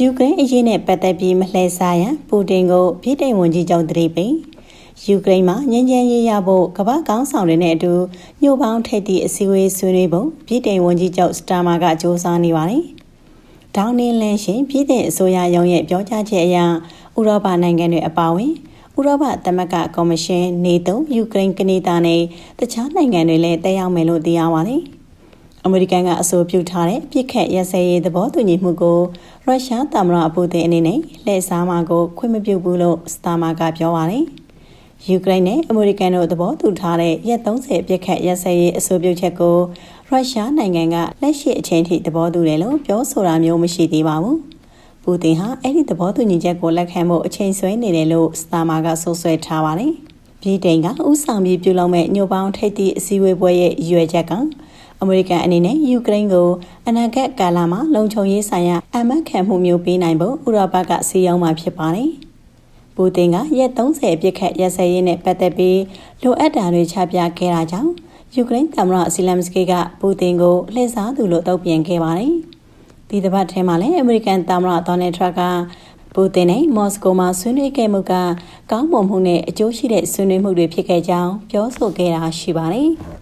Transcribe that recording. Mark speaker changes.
Speaker 1: ယူကရိန်းအရေးနဲ့ပတ်သက်ပြီးမလှည့်စားရန်ပူတင်ကိုပြည်တိုင်ဝန်ကြီးချုပ်တရိပ်ပိန်ယူကရိန်းမှာငြင်းချမ်းရေးရဖို့ကမ္ဘာကောင်းဆောင်တွေနဲ့အတူညှို့ပေါင်းထိပ်သည့်အစည်းအဝေးဆွေးနွေးဖို့ပြည်တိုင်ဝန်ကြီးချုပ်စတာမာကစ조사နေပါတယ်။ဒေါင်းနင်းလန်းရှင်ပြည်တိုင်အစိုးရရုံးရဲ့ပြောကြားချက်အရဥရောပနိုင်ငံတွေအပါအဝင်ဥရောပသမဂ္ဂကော်မရှင်နေတုံယူကရိန်းကနေဒါနဲ့တခြားနိုင်ငံတွေလည်းတက်ရောက်မယ်လို့သိရပါတယ်။ အမေရိကန်ကအဆိုပြုထားတဲ့ပြစ်ခတ်ရစဲရေးသဘောတူညီမှုကိုရုရှားသမ္မတပူတင်အနေနဲ့လှည့်စားမှာကိုခွင့်မပြုဘူးလို့စတာမာကပြောပါတယ်။ယူကရိန်းနဲ့အမေရိကန်တို့သဘောတူထားတဲ့ရက်30ပြစ်ခတ်ရစဲရေးအဆိုပြုချက်ကိုရုရှားနိုင်ငံကလက်ရှိအချိန်ထိသဘောတူတယ်လို့ပြောဆိုတာမျိုးမရှိသေးပါဘူး။ပူတင်ဟာအဲ့ဒီသဘောတူညီချက်ကိုလက်ခံဖို့အချိန်ဆွဲနေတယ်လို့စတာမာကဆိုဆွဲထားပါတယ်။ပြည်တိုင်ကဥဆောင်ပြီးပြုလုပ်မဲ့ညိုပေါင်းထိပ်သည့်အစည်းအဝေးပွဲရဲ့ရွေချက်က အမေရိကန်အနေနဲ့ယူကရိန်းကိုအနာဂတ်ကာလမှာလုံခြုံရေးဆိုင်ရာအမတ်ခံမှုမျိုးပေးနိုင်ဖို့ဥရောပကစီရင်မှာဖြစ်ပါတယ်။ပူတင်ကရက်30အပြစ်ခတ်ရက်စဲရေးနဲ့ပတ်သက်ပြီးလိုအပ်တာတွေချပြခဲ့တာကြောင့်ယူကရိန်းသမ္မတဇီလမ်စကီကပူတင်ကိုလှည့်စားသူလို့တုံ့ပြန်ခဲ့ပါတယ်။ဒီတစ်ပတ်ထဲမှာလည်းအမေရိကန်သမ္မတဒေါ်နယ်ထရန့်ကပူတင်နဲ့မော်စကိုမှာဆွေးနွေးခဲ့မှုကကောင်းမွန်မှုနဲ့အကျိုးရှိတဲ့ဆွေးနွေးမှုတွေဖြစ်ခဲ့ကြောင်းပြောဆိုခဲ့တာရှိပါတယ်။